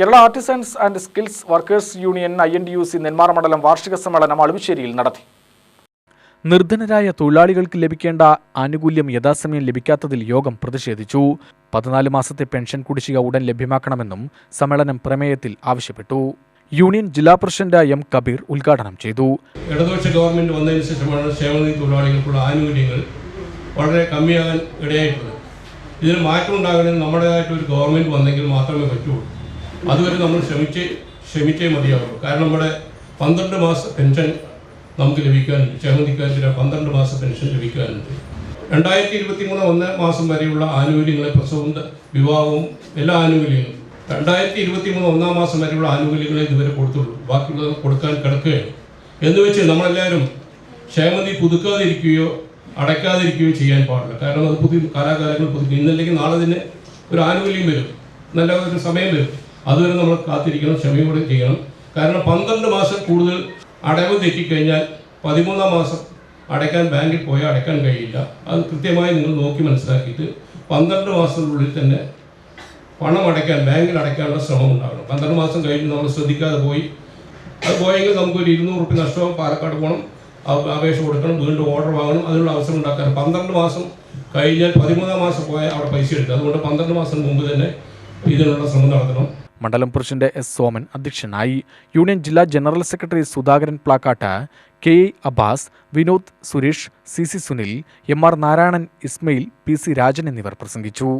Kerala artisans and skills workers union I N D U C Nenmara മണ്ഡലം വാർഷിക സമ്മേളനം അളുവശ്ശേരിയിൽ നടത്തി. നിർധനരായ തൊഴിലാളികൾക്ക് ലഭിക്കേണ്ട ആനുകൂല്യം യഥാസമയം ലഭിക്കാത്തതിൽ യോഗം പ്രതിഷേധിച്ചു. പതിനാല് മാസത്തെ പെൻഷൻ കുടിശ്ശിക ഉടൻ ലഭ്യമാക്കണമെന്നും സമ്മേളനം പ്രമേയത്തിൽ ആവശ്യപ്പെട്ടു. യൂണിയൻ ജില്ലാ പ്രസിഡന്റ് എം കബീർ ഉദ്ഘാടനം ചെയ്തു. ഇടതുപക്ഷ ഗവൺമെന്റ് വന്നതിന് ശേഷമാണ് ക്ഷേമനിധി തൊഴിലാളികൾക്കുള്ള ആനുകൂല്യങ്ങൾ വളരെ കമ്മിയാകാൻ ഇടയായിട്ടുള്ളത് ഇതിന് മാറ്റം ഉണ്ടാകണമെങ്കിൽ നമ്മുടേതായിട്ട് ഒരു ഗവൺമെന്റ് വന്നെങ്കിൽ മാത്രമേ പറ്റുള്ളൂ. അതുവരെ നമ്മൾ ക്ഷമിച്ച് ക്ഷമിച്ചേ മതിയാവുള്ളൂ. കാരണം നമ്മുടെ പന്ത്രണ്ട് മാസ പെൻഷൻ നമുക്ക് ലഭിക്കാൻ ക്ഷേമനിധിക്കാരുടെ പന്ത്രണ്ട് മാസ പെൻഷൻ ലഭിക്കാനുണ്ട്. രണ്ടായിരത്തി ഇരുപത്തി മൂന്ന് ഒന്ന് മാസം വരെയുള്ള ആനുകൂല്യങ്ങളെ പ്രസവവും വിവാഹവും എല്ലാ ആനുകൂല്യങ്ങളും. രണ്ടായിരത്തി ഇരുപത്തി മൂന്ന് ഒന്നാം മാസം വരെയുള്ള ആനുകൂല്യങ്ങളെ ഇതുവരെ കൊടുത്തുള്ളൂ. ബാക്കിയുള്ളത് കൊടുക്കാൻ കിടക്കുകയാണ്. എന്ന് വെച്ച് നമ്മളെല്ലാവരും ക്ഷേമനിധി പുതുക്കാതിരിക്കുകയോ അടയ്ക്കാതിരിക്കുകയോ ചെയ്യാൻ പാടില്ല. കാരണം അത് പുതിയ കാലാകാലങ്ങൾ പുതുക്കും. ഇന്നല്ലെങ്കിൽ നാളെ തന്നെ ഒരു ആനുകൂല്യം വരും. നല്ല ഒരു സമയം വരും. അതുവരെ നമ്മൾ കാത്തിരിക്കണം ക്ഷമയോടെ ചെയ്യണം. കാരണം പന്ത്രണ്ട് മാസം കൂടുതൽ അടവ് തെറ്റിക്കഴിഞ്ഞാൽ പതിമൂന്നാം മാസം അടയ്ക്കാൻ ബാങ്കിൽ പോയാൽ അടയ്ക്കാൻ കഴിയില്ല. അത് കൃത്യമായി നിങ്ങൾ നോക്കി മനസ്സിലാക്കിയിട്ട് പന്ത്രണ്ട് മാസത്തിനുള്ളിൽ തന്നെ പണം അടയ്ക്കാൻ ബാങ്കിൽ അടയ്ക്കാനുള്ള ശ്രമം ഉണ്ടാകണം പന്ത്രണ്ട് മാസം കഴിഞ്ഞ് നമ്മൾ ശ്രദ്ധിക്കാതെ പോയി. അത് പോയെങ്കിൽ നമുക്കൊരു ഇരുന്നൂറ് റുപ്യ നഷ്ടവും പാലക്കാട് പോകണം അപേക്ഷ കൊടുക്കണം വീണ്ടും ഓർഡർ വാങ്ങണം അതിനുള്ള അവസരം ഉണ്ടാക്കാൻ പന്ത്രണ്ട് മാസം കഴിഞ്ഞാൽ പതിമൂന്നാം മാസം പോയാൽ അവിടെ പൈസ എടുക്കുക. അതുകൊണ്ട് പന്ത്രണ്ട് മാസം മുമ്പ് തന്നെ ഇതിനുള്ള ശ്രമം നടത്തണം. മണ്ഡലം പ്രസിഡന്റ് എസ് സോമൻ അധ്യക്ഷനായി. യൂണിയൻ ജില്ലാ general secretary Sudhakaran Plakkattu K A Abbas Vinod Suresh C C Sunil M R Narayanan Ismail P C Rajan എന്നിവർ പ്രസംഗിച്ചു.